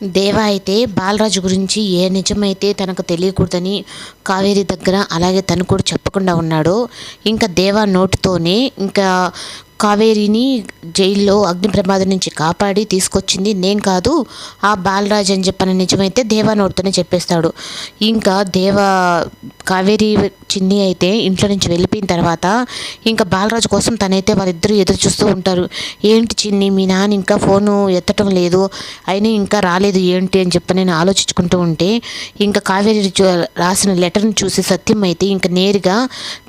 దేవ అయితే బాలరాజు గురించి ఏ నిజమైతే తనకు తెలియకూడదని కావేరి దగ్గర అలాగే తను కూడా చెప్పకుండా ఉన్నాడో ఇంకా దేవ నోటితోనే ఇంకా కావేరిని జైల్లో అగ్ని ప్రమాదం నుంచి కాపాడి తీసుకొచ్చింది. నేను కాదు ఆ బాలరాజ్ అని చెప్పిన నిజమైతే దేవా నోటితోనే చెప్పేస్తాడు. ఇంకా దేవ కావేరి చిన్ని అయితే ఇంట్లో నుంచి వెళ్ళిపోయిన తర్వాత ఇంకా బాలరాజు కోసం తనైతే వాళ్ళిద్దరూ ఎదురు చూస్తూ ఉంటారు. ఏంటి చిన్ని మీ నాన్న ఇంకా ఫోను ఎత్తటం లేదు అయినా ఇంకా రాలేదు ఏంటి అని చెప్పి నేను ఆలోచించుకుంటూ ఉంటే ఇంకా కావేరి రాసిన లెటర్ని చూసి సత్యం అయితే ఇంకా నేరుగా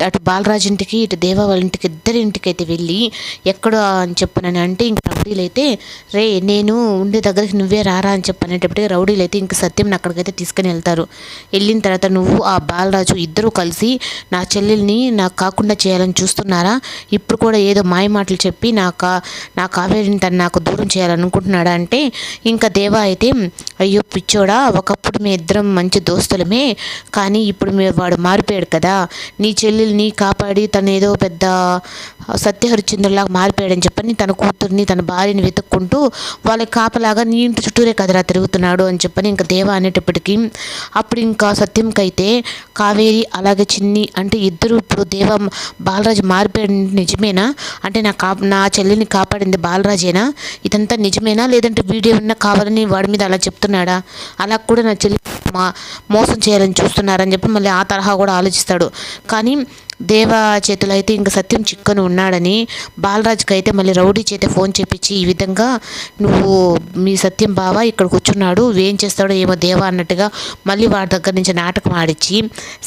అటు బాలరాజు ఇంటికి ఇటు దేవా వాళ్ళ ఇంటికి ఇద్దరి ఇంటికి అయితే వెళ్ళి ఎక్కడ అని చెప్పనని అంటే ఇంక రౌడీలు అయితే రే నేను ఉండే దగ్గరికి నువ్వే రారా అని చెప్పనేటప్పటికీ రౌడీలు అయితే ఇంక సత్యం అక్కడికైతే తీసుకుని వెళ్తారు. వెళ్ళిన తర్వాత నువ్వు ఆ బాలరాజు ఇద్దరూ కలిసి నా చెల్లెల్ని నాకు కాకుండా చేయాలని చూస్తున్నారా? ఇప్పుడు కూడా ఏదో మాయ మాటలు చెప్పి నా కా నా కావేరిని తను నాకు దూరం చేయాలనుకుంటున్నాడా అంటే ఇంకా దేవా అయితే అయ్యో పిచ్చోడా ఒకప్పుడు మీ ఇద్దరం మంచి దోస్తులమే కానీ ఇప్పుడు మీ వాడు మారిపోయాడు కదా. నీ చెల్లెల్ని కాపాడి తను ఏదో పెద్ద సత్యహరిచంద్ర సత్యహరిచంద్రులాగా మారిపోయాడని చెప్పని తన కూతుర్ని తన భార్యని వెతుక్కుంటూ వాళ్ళకి కాపలాగా నీ ఇంటి చుట్టూరే కదరా తిరుగుతున్నాడు అని చెప్పని ఇంకా దేవ అనేటప్పటికీ అప్పుడు ఇంకా సత్యంకైతే కావేరి అలాగే చిన్ని అంటే ఇద్దరు ఇప్పుడు దేవ బాలరాజు మారిపోయాడు నిజమేనా? అంటే నా కా నా చెల్లిని కాపాడింది బాలరాజేనా? ఇదంతా నిజమేనా? లేదంటే వీడియో ఉన్న కావాలని వాడి మీద అలా చెప్తున్నాడా? అలా కూడా నా చెల్లి మా మోసం చేయాలని చూస్తున్నారని చెప్పి మళ్ళీ ఆ తరహా కూడా ఆలోచిస్తాడు. కానీ దేవ చేతులు అయితే ఇంక సత్యం చిక్కను ఉన్నాడని బాలరాజుకి అయితే మళ్ళీ రౌడీ చేత ఫోన్ చేపించి ఈ విధంగా నువ్వు మీ సత్యం బావ ఇక్కడ కూర్చున్నాడు ఏం చేస్తాడో ఏమో దేవ అన్నట్టుగా మళ్ళీ వాడి దగ్గర నుంచి నాటకం ఆడిచ్చి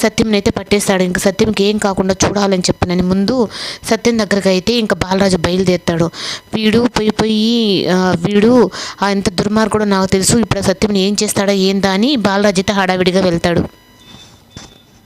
సత్యంని అయితే పట్టేస్తాడు. ఇంక సత్యంకి ఏం కాకుండా చూడాలని చెప్పనని ముందు సత్యం దగ్గరకు అయితే ఇంకా బాలరాజు బయలుదేరుతాడు. వీడు పోయి పోయి వీడు ఎంత దుర్మార్గుడో నాకు తెలుసు ఇప్పుడు సత్యం ఏం చేస్తాడో ఏందా అని బాలరాజు అయితే హడావిడిగా వెళ్తాడు.